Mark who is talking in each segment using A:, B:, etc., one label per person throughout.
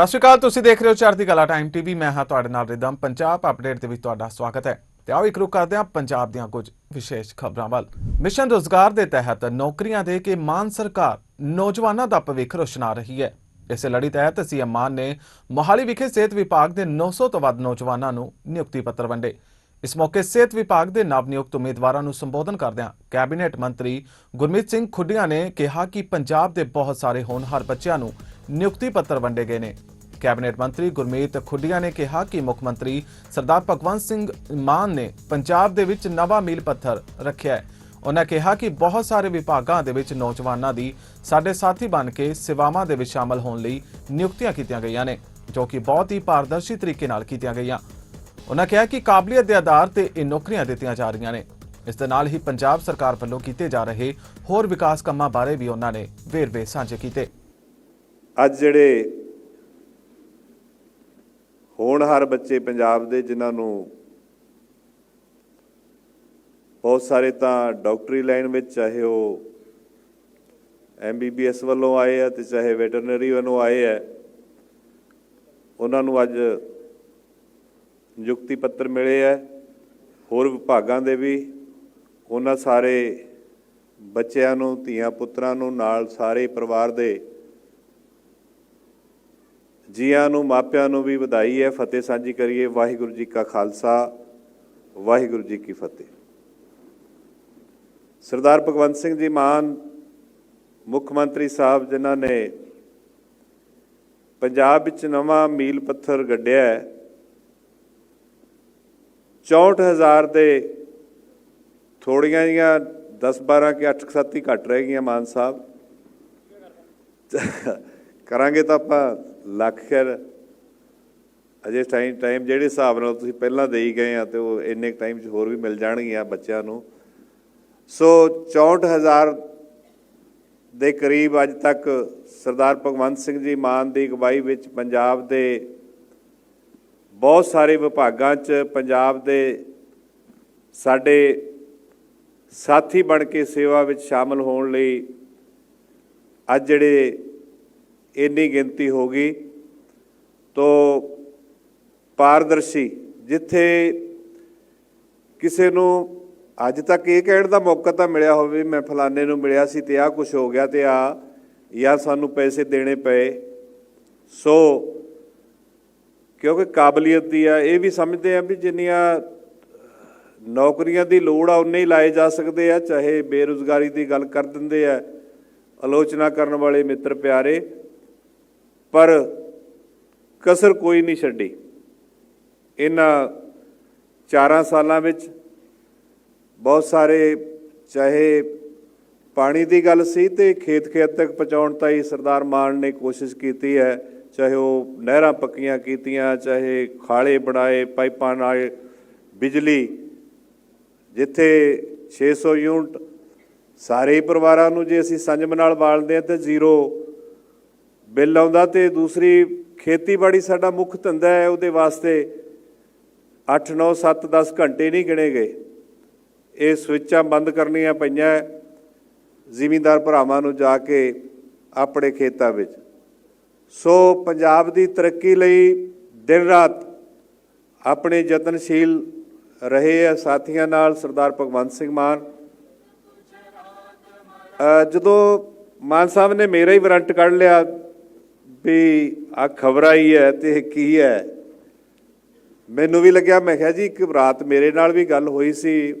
A: ਸਤਿ ਸ਼੍ਰੀ ਅਕਾਲ, ਤੁਸੀਂ ਦੇਖ ਰਹੇ ਹੋ ਚੜ੍ਹਦੀ ਕਲਾ ਟਾਈਮ ਟੀਵੀ ਮੈਂ ਹਾਂ ਤੁਹਾਡੇ ਨਾਲ ਰਿਦਮ। ਪੰਜਾਬ ਅਪਡੇਟ ਦੇ ਵਿੱਚ ਤੁਹਾਡਾ ਸਵਾਗਤ ਹੈ। ਤੇ ਆਓ ਇੱਕ ਰੁਕ ਕਰਦੇ ਹਾਂ ਪੰਜਾਬ ਦੀਆਂ ਕੁਝ ਵਿਸ਼ੇਸ਼ ਖਬਰਾਂ ਵੱਲ। ਮਿਸ਼ਨ ਰੋਜ਼ਗਾਰ ਦੇ ਤਹਿਤ ਨੌਕਰੀਆਂ ਦੇ ਕੇ ਮਾਨ ਸਰਕਾਰ, ਨੌਜਵਾਨਾਂ ਦਾ ਭਵਿੱਖ ਰੋਸ਼ਨਾ ਰਹੀ ਹੈ। ਇਸੇ ਲੜੀ ਤਹਿਤ ਸੀਐਮ ਮਾਨ ਨੇ ਮੋਹਾਲੀ ਵਿਖੇ ਸਿਹਤ ਵਿਭਾਗ ਦੇ 900 ਤੋਂ ਵੱਧ ਨੌਜਵਾਨਾਂ ਨੂੰ ਨਿਯੁਕਤੀ ਪੱਤਰ ਵੰਡੇ। ਇਸ ਮੌਕੇ ਸਿਹਤ ਵਿਭਾਗ ਦੇ ਨਵ ਨਿਯੁਕਤ ਉਮੀਦਵਾਰਾਂ ਨੂੰ ਸੰਬੋਧਨ ਕਰਦਿਆਂ ਕੈਬਨਿਟ ਮੰਤਰੀ ਗੁਰਮੀਤ ਸਿੰਘ ਖੁੱਡੀਆਂ ਨੇ ਕਿਹਾ ਕਿ ਪੰਜਾਬ ਦੇ ਬਹੁਤ ਸਾਰੇ ਹੋਣਹਾਰ ਬੱਚਿਆਂ ਨੂੰ ਨਿਯੁਕਤੀ ਪੱਤਰ ਵੰਡੇ ਗਏ ਨੇ। ਕੈਬਨਿਟ ਮੰਤਰੀ ਗੁਰਮੀਤ ਖੁੱਡੀਆਂ ਨੇ ਕਿਹਾ ਕਿ ਮੁੱਖ ਮੰਤਰੀ ਸਰਦਾਰ ਭਗਵੰਤ ਸਿੰਘ ਮਾਨ ਨੇ ਪੰਜਾਬ ਦੇ ਵਿੱਚ ਨਵਾਂ ਮੀਲ ਪੱਥਰ ਰੱਖਿਆ ਹੈ। ਉਹਨਾਂ ਕਿਹਾ ਕਿ ਬਹੁਤ ਸਾਰੇ ਵਿਭਾਗਾਂ ਦੇ ਵਿੱਚ ਨੌਜਵਾਨਾਂ ਦੀ ਸਾਡੇ ਸਾਥੀ ਬਣ ਕੇ ਸੇਵਾਵਾਂ ਦੇ ਵਿੱਚ ਸ਼ਾਮਲ ਹੋਣ ਲਈ ਨਿਯੁਕਤੀਆਂ ਕੀਤੀਆਂ ਗਈਆਂ ਨੇ, ਜੋ ਕਿ ਬਹੁਤ ਹੀ ਪਾਰਦਰਸ਼ੀ ਤਰੀਕੇ ਨਾਲ ਕੀਤੀਆਂ ਗਈਆਂ। ਉਹਨਾਂ ਕਿਹਾ ਕਿ ਕਾਬਲੀਅਤ ਦੇ ਆਧਾਰ ਤੇ ਇਹ ਨੌਕਰੀਆਂ ਦਿੱਤੀਆਂ ਜਾ ਰਹੀਆਂ ਨੇ। ਇਸ ਦੇ ਨਾਲ ਹੀ ਪੰਜਾਬ ਸਰਕਾਰ ਵੱਲੋਂ ਕੀਤੇ ਜਾ ਰਹੇ ਹੋਰ ਵਿਕਾਸ ਕੰਮਾਂ ਬਾਰੇ ਵੀ ਉਹਨਾਂ ਨੇ ਵੇਰਵੇ ਸਾਂਝੇ ਕੀਤੇ।
B: ਅੱਜ ਜਿਹੜੇ ਹੋਣਹਾਰ ਬੱਚੇ ਪੰਜਾਬ ਦੇ, ਜਿਨ੍ਹਾਂ ਨੂੰ ਬਹੁਤ ਸਾਰੇ ਤਾਂ ਡਾਕਟਰੀ ਲਾਈਨ ਵਿੱਚ, ਚਾਹੇ ਉਹ ਐਮਬੀਬੀਐਸ ਵੱਲੋਂ ਆਏ ਆ ਤੇ ਚਾਹੇ ਵੈਟਰਨਰੀ ਵੱਲੋਂ ਆਏ ਆ, ਉਹਨਾਂ ਨੂੰ ਅੱਜ ਨਿਯੁਕਤੀ ਪੱਤਰ ਮਿਲੇ ਆ। ਹੋਰ ਵਿਭਾਗਾਂ ਦੇ ਵੀ, ਉਹਨਾਂ ਸਾਰੇ ਬੱਚਿਆਂ ਨੂੰ, ਧੀਆਂ ਪੁੱਤਰਾਂ ਨੂੰ, ਨਾਲ ਸਾਰੇ ਪਰਿਵਾਰ ਦੇ ਜੀਆਂ ਨੂੰ ਮਾਪਿਆਂ ਨੂੰ ਵੀ ਵਧਾਈ ਹੈ, ਫਤਿਹ ਸਾਂਝੀ ਕਰੀਏ। ਵਾਹਿਗੁਰੂ ਜੀ ਕਾ ਖਾਲਸਾ, ਵਾਹਿਗੁਰੂ ਜੀ ਕੀ ਫਤਿਹ। ਸਰਦਾਰ ਭਗਵੰਤ ਸਿੰਘ ਜੀ ਮਾਨ, ਮੁੱਖ ਮੰਤਰੀ ਸਾਹਿਬ, ਜਿਨ੍ਹਾਂ ਨੇ ਪੰਜਾਬ ਵਿੱਚ ਨਵਾਂ ਮੀਲ ਪੱਥਰ ਗੱਡਿਆ ਹੈ 64000 ਦੇ ਥੋੜੀਆਂ ਜੀਆਂ 10 12 ਕਿ 8 7 ਹੀ ਘਟ ਰਹਿ ਗਈਆਂ ਮਾਨ ਸਾਹਿਬ। ਕਰਾਂਗੇ ਤਾਂ ਆਪਾਂ ਲੱਖ ਖੈਰ, ਅਜੇ ਟਾਈਮ ਟਾਈਮ ਜਿਹੜੇ ਹਿਸਾਬ ਨਾਲ ਤੁਸੀਂ ਪਹਿਲਾਂ ਦੇਈ ਗਏ ਆ ਤੇ ਉਹ ਇੰਨੇ ਟਾਈਮ 'ਚ ਹੋਰ ਵੀ ਮਿਲ ਜਾਣਗੀਆਂ ਬੱਚਿਆਂ ਨੂੰ। ਸੋ 64000 ਦੇ ਕਰੀਬ ਅੱਜ ਤੱਕ ਸਰਦਾਰ ਭਗਵੰਤ ਸਿੰਘ ਜੀ ਮਾਨ ਦੀ ਅਗਵਾਈ ਵਿੱਚ ਪੰਜਾਬ ਦੇ ਬਹੁਤ ਸਾਰੇ ਵਿਭਾਗਾਂ 'ਚ ਪੰਜਾਬ ਦੇ ਸਾਡੇ ਸਾਥੀ ਬਣ ਕੇ ਸੇਵਾ ਵਿੱਚ ਸ਼ਾਮਲ ਹੋਣ ਲਈ ਅੱਜ ਜਿਹੜੇ ਇੰਨੀ ਗਿਣਤੀ ਹੋ ਗਈ। ਤੋ ਪਾਰਦਰਸ਼ੀ, ਜਿੱਥੇ ਕਿਸੇ ਨੂੰ ਅੱਜ ਤੱਕ ਇਹ ਕਹਿਣ ਦਾ ਮੌਕਾ ਤਾਂ ਮਿਲਿਆ ਹੋਵੇ ਮੈਂ ਫਲਾਣੇ ਨੂੰ ਮਿਲਿਆ ਸੀ ਤੇ ਆਹ ਕੁਝ ਹੋ ਗਿਆ ਤੇ ਆ ਜਾਂ ਸਾਨੂੰ ਪੈਸੇ ਦੇਣੇ ਪਏ। ਸੋ ਕਿਉਂਕਿ ਕਾਬਲੀਅਤ ਦੀ ਆ, ਇਹ ਵੀ ਸਮਝਦੇ ਆ ਵੀ ਜਿੰਨੀਆਂ ਨੌਕਰੀਆਂ ਦੀ ਲੋੜ ਆ, ਉਨੇ ਹੀ ਲਾਏ ਜਾ ਸਕਦੇ ਆ, ਚਾਹੇ ਬੇਰੁਜ਼ਗਾਰੀ ਦੀ ਗੱਲ ਕਰ ਦਿੰਦੇ ਆ, ਆਲੋਚਨਾ ਕਰਨ ਵਾਲੇ ਮਿੱਤਰ ਪਿਆਰੇ। ਪਰ ਕਸਰ ਕੋਈ ਨਹੀਂ ਛੱਡੀ। ਇਹਨਾਂ 4 ਸਾਲਾਂ ਵਿੱਚ ਬਹੁਤ ਸਾਰੇ, ਚਾਹੇ ਪਾਣੀ ਦੀ ਗੱਲ ਸੀ ਤੇ ਖੇਤ ਖੇਤ ਤੱਕ ਪਹੁੰਚਾਉਣ ਤਾਈ ਸਰਦਾਰ ਮਾਨ ਨੇ ਕੋਸ਼ਿਸ਼ ਕੀਤੀ ਹੈ, ਚਾਹੇ ਉਹ ਨਹਿਰਾਂ ਪੱਕੀਆਂ ਕੀਤੀਆਂ, ਚਾਹੇ ਖਾਲੇ ਬਣਾਏ ਪਾਈਪਾਂ ਨਾਲ ਬਿਜਲੀ। ਜਿੱਥੇ 600 ਯੂਨਿਟ ਸਾਰੇ ਹੀ ਪਰਿਵਾਰਾਂ ਨੂੰ ਜੇ ਅਸੀਂ ਸੰਜਮ ਨਾਲ ਬਾਲਦੇ ਆ ਤੇ ਜ਼ੀਰੋ ਬਿੱਲ ਆਉਂਦਾ ਤੇ ਦੂਸਰੀ ਖੇਤੀਬਾੜੀ ਸਾਡਾ ਮੁੱਖ ਧੰਦਾ ਹੈ, ਉਹਦੇ ਵਾਸਤੇ 8 9 7 10 ਘੰਟੇ ਨਹੀਂ ਗਿਣੇ ਗਏ। ਇਹ ਸਵਿੱਚਾਂ ਬੰਦ ਕਰਨੀਆਂ ਪਈਆਂ, ਜ਼ਿਮੀਂਦਾਰ ਭਰਾਵਾਂ ਨੂੰ ਜਾ ਕੇ ਆਪਣੇ ਖੇਤਾਂ ਵਿੱਚ। ਸੋ ਪੰਜਾਬ ਦੀ ਤਰੱਕੀ ਲਈ ਦਿਨ ਰਾਤ ਆਪਣੇ ਯਤਨਸ਼ੀਲ ਰਹੇ ਆ ਸਾਥੀਆਂ ਨਾਲ, ਸਰਦਾਰ ਭਗਵੰਤ ਸਿੰਘ ਮਾਨ। ਜਦੋਂ ਮਾਨ ਸਾਹਿਬ ਨੇ ਮੇਰਾ ਹੀ ਵਾਰੰਟ ਕੱਢ ਲਿਆ ਵੀ ਆ ਖਬਰਾਂ ਹੀ ਹੈ ਤੇ ਇਹ ਕੀ ਹੈ? ਮੈਨੂੰ ਵੀ ਲੱਗਿਆ, ਮੈਂ ਕਿਹਾ ਜੀ, ਇੱਕ ਰਾਤ ਮੇਰੇ ਨਾਲ ਵੀ ਗੱਲ ਹੋਈ ਸੀ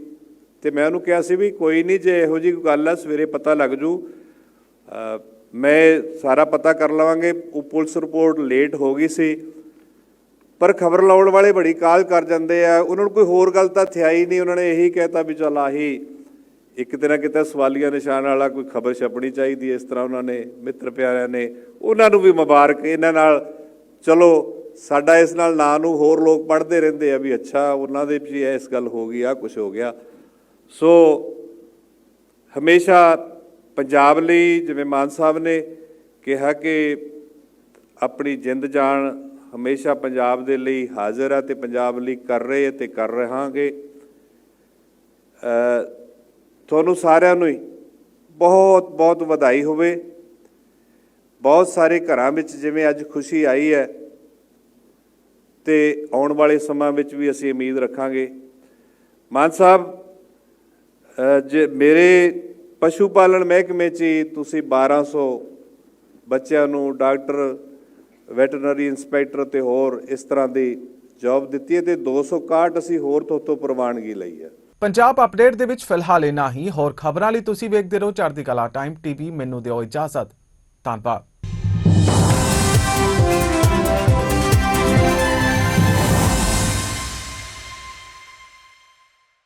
B: ਤੇ ਮੈਂ ਉਹਨੂੰ ਕਿਹਾ ਸੀ ਵੀ ਕੋਈ ਨਹੀਂ, ਜੇ ਇਹੋ ਜੀ ਗੱਲ ਆ ਸਵੇਰੇ ਪਤਾ ਲੱਗ ਜੂ। ਮੈਂ ਸਾਰਾ ਪਤਾ ਕਰ ਲਵਾਂਗੇ। ਉਹ ਪੁਲਿਸ ਰਿਪੋਰਟ ਲੇਟ ਹੋ ਗਈ ਸੀ, ਪਰ ਖਬਰ ਲਾਉਣ ਵਾਲੇ ਬੜੀ ਕਾਲ ਕਰ ਜਾਂਦੇ ਆ। ਉਹਨਾਂ ਨੂੰ ਕੋਈ ਹੋਰ ਗੱਲ ਤਾਂ ਥਿਆਈ ਨਹੀਂ, ਉਹਨਾਂ ਨੇ ਇਹੀ ਕਹਿਤਾ ਵੀ ਚੱਲ ਆਹੀ ਕਿਤੇ ਨਾ ਕਿਤੇ ਸਵਾਲੀਆ ਨਿਸ਼ਾਨ ਵਾਲਾ ਕੋਈ ਖਬਰ ਛਪਣੀ ਚਾਹੀਦੀ ਹੈ ਇਸ ਤਰ੍ਹਾਂ ਉਹਨਾਂ ਨੇ, ਮਿੱਤਰ ਪਿਆਰਿਆਂ ਨੇ, ਉਹਨਾਂ ਨੂੰ ਵੀ ਮੁਬਾਰਕ, ਇਹਨਾਂ ਨਾਲ ਚਲੋ, ਸਾਡਾ ਇਸ ਨਾਲ ਨਾਂ ਨੂੰ ਹੋਰ ਲੋਕ ਪੜ੍ਹਦੇ ਰਹਿੰਦੇ ਆ ਵੀ ਅੱਛਾ, ਉਹਨਾਂ ਦੇ ਵੀ ਇਸ ਗੱਲ ਹੋ ਗਈ ਆ ਕੁਝ ਹੋ ਗਿਆ। ਸੋ ਹਮੇਸ਼ਾ ਪੰਜਾਬ ਲਈ ਜਿਵੇਂ ਮਾਨ ਸਾਹਿਬ ਨੇ ਕਿਹਾ ਕਿ ਆਪਣੀ ਜਿੰਦ ਜਾਨ ਹਮੇਸ਼ਾ ਪੰਜਾਬ ਦੇ ਲਈ ਹਾਜ਼ਰ ਆ ਤੇ ਪੰਜਾਬ ਲਈ ਕਰ ਰਹੇ ਤੇ ਕਰ ਰਹਾਂਗੇ। ਤੁਹਾਨੂੰ ਸਾਰਿਆਂ ਨੂੰ ਹੀ ਬਹੁਤ ਬਹੁਤ ਵਧਾਈ ਹੋਵੇ। ਬਹੁਤ ਸਾਰੇ ਘਰਾਂ ਵਿੱਚ ਜਿਵੇਂ ਅੱਜ ਖੁਸ਼ੀ ਆਈ ਹੈ ਤੇ ਆਉਣ ਵਾਲੇ ਸਮਾਂ ਵਿੱਚ ਵੀ ਅਸੀਂ ਉਮੀਦ ਰੱਖਾਂਗੇ। ਮਾਨ ਸਾਹਿਬ ਜੇ ਮੇਰੇ ਪਸ਼ੂ ਪਾਲਣ ਮਹਿਕਮੇ 'ਚ ਹੀ ਤੁਸੀਂ 1200 ਬੱਚਿਆਂ ਨੂੰ ਡਾਕਟਰ, ਵੈਟਰਨਰੀ ਇੰਸਪੈਕਟਰ ਤੇ ਹੋਰ ਇਸ ਤਰ੍ਹਾਂ ਦੀ ਜੌਬ ਦਿੱਤੀ ਹੈ ਤੇ 261 ਅਸੀਂ ਹੋਰ ਤੋਂ ਤੋਂ ਪ੍ਰਵਾਨਗੀ ਲਈ ਹੈ।
A: ਪੰਜਾਬ ਅਪਡੇਟ ਦੇ ਵਿੱਚ ਫਿਲਹਾਲ ਇਨਾ ਹੀ। ਹੋਰ ਖਬਰਾਂ ਲਈ ਤੁਸੀਂ ਵੇਖਦੇ ਰਹੋ ਚੜ੍ਹਦੀ ਕਲਾ ਟਾਈਮ ਟੀਵੀ। ਮੈਨੂੰ ਦਿਓ ਇਜਾਜ਼ਤ। ਧੰਨਵਾਦ।